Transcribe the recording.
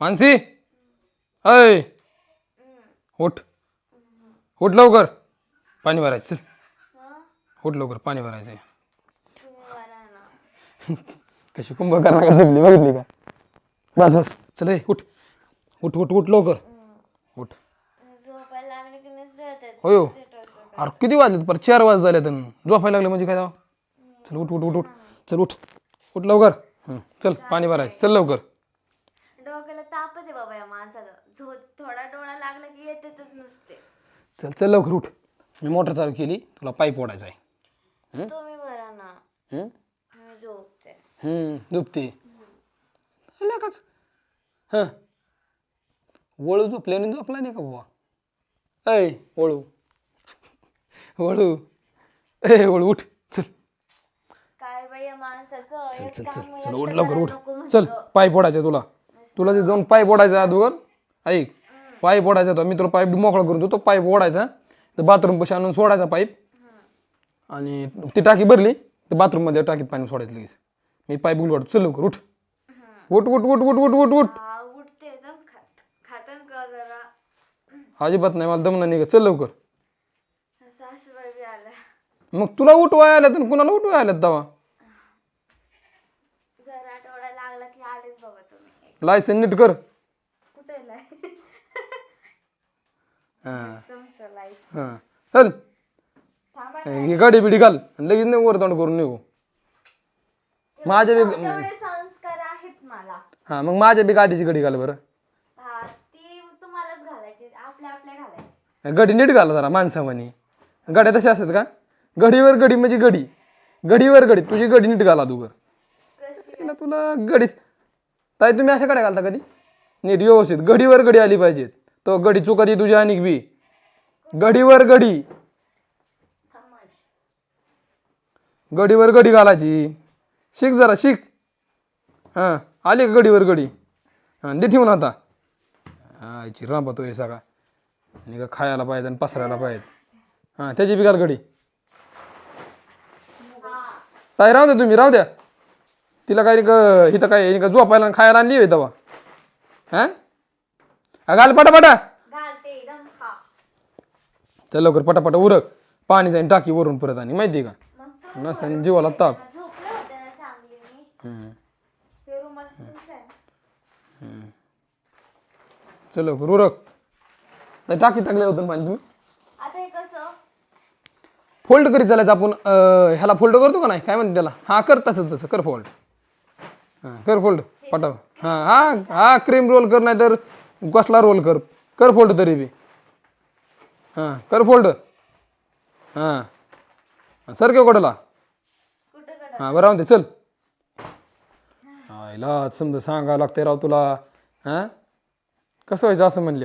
मानसी? अय उठ. उठ लवकर. पाणी भरायचं. चल. उठ लवकर पाणी भरायचं कशी कुंभकर्णा जगली बघितली का? बस बस चल ए, उठ. उठ उठ उठ लवकर. उठ. होय हो. अरे किती वाजले पर चार वाज झाले तर झोपायला लागले म्हणजे काय जावं? चल उठ उठ उठ उठ. चल उठ. उठ लवकर. हं, चल पाणी भरायचं. चल लवकर. तापच आहे बाबा या माणसाला झो थोडा डोळा लागला की येतेच नुसते. चल चल लवकर उठ. मी मोटर चालू केली तुला पाईप ओढायचा आहे. तुम्ही बरा ना. हं? मी झोपते. हं, झोपते. लेकाच हां. वळू झोपल्याने झोपला नाही का बाबा? ऐ वळू. वळू. ए वळू उठ. चल. काय बाई या माणसाचं? चल एक चल काम चल. चल लवकर करायला उठ. नको. चल पाय फोडायचा तुला. तुला ते जाऊन पाय फोडायचा अगोदर ऐक पाय फोडायचा तो. मी तुला पाईप मोकळा करून देतो पाईप ओढायचा तर बाथरूम पशी आणून सोडायचा पाईप. आणि ती टाकी भरली तर बाथरूममध्ये टाकीत पाणी सोडायचं लगेच. मी पाईप उलवाडतो चल लवकर उठ. उठ उठ उठ उठ उठ उठ उठ. अजिबात नाही मला दमना निघत. चल लवकर. मग तुला उठवाय आल्यात आणि कुणाला उठवाय आल्यात दवा? जरा डोळा लागला की आलेच बाबा तुम्ही. लायसन नीट कर. कुठे लाय हां. तुमचं लाईफ हां. चल. थांबा ही गाडी बिडी घाल. आणि लगेच नाही वर तोंड करून निघू. माझ्या बी तेवढे संस्कार आहेत मला. हां मग माझ्या बी गाडीची गडी घाल बरं. हा ती तुम्हालाच घालायची. आपल्या आपल्या घालायची. गडी नीट घाला जरा माणसावानी. गाड्या तशा असतात का? गडीवर गडी म्हणजे गडी. गडीवर गडी. तुझी गडी नीट घाला तू कशी तुला गडीच ताई तुम्ही अशा गाड्या घालता कधी? नीट व्यवस्थित. गडीवर गडी आली पाहिजेत. तो गडी चुकती तुझी आणि बी. गडीवर गडी गडीवर गडी घालायची. शिक जरा शिक. हां आली का गडीवर गडी हां दे ठेवून आता. हां याची रांबा तो हे सगळा. आणि का खायला पाहिजे आणि पसरायला पाहिजे हां त्याची बी घाल गडी ताई राहू द्या तुम्ही राहू द्या. तिला काय ग इथं काय हिने का झोपायला आणि खायला आणली होय तेव्हा. हां? हा, घाल पटापटा. घालते चल लवकर पटापटा उरक. पाणी जाईन टाकी वरून परत आणि माहिती आहे मग का नसताना जीवाला ताप. झोपले होते ना चांगली मी. हम्म. ते रुमाल तुमचं आहे. चल लवकर उरक. तर टाकी टाकले होतं पाणी तुम्ही. आता हे कसं? फोल्ड करीत चालायचं आपण अं, ह्याला फोल्ड करतो का नाही? काय म्हणते त्याला? हां कर तसं तसं कर फोल्ड. हां कर फोल्ड पाठव. हां हां हा क्रीम रोल कर नाही तर कसला रोल कर. कर फोल्ड तरी बी. हां कर फोल्ड हां. सर केव कडला हा हां बरं म्हणते दे चल. आईला समजा सांगावं लागतंय राव तुला. हां? कसं व्हायचं असं म्हणल्या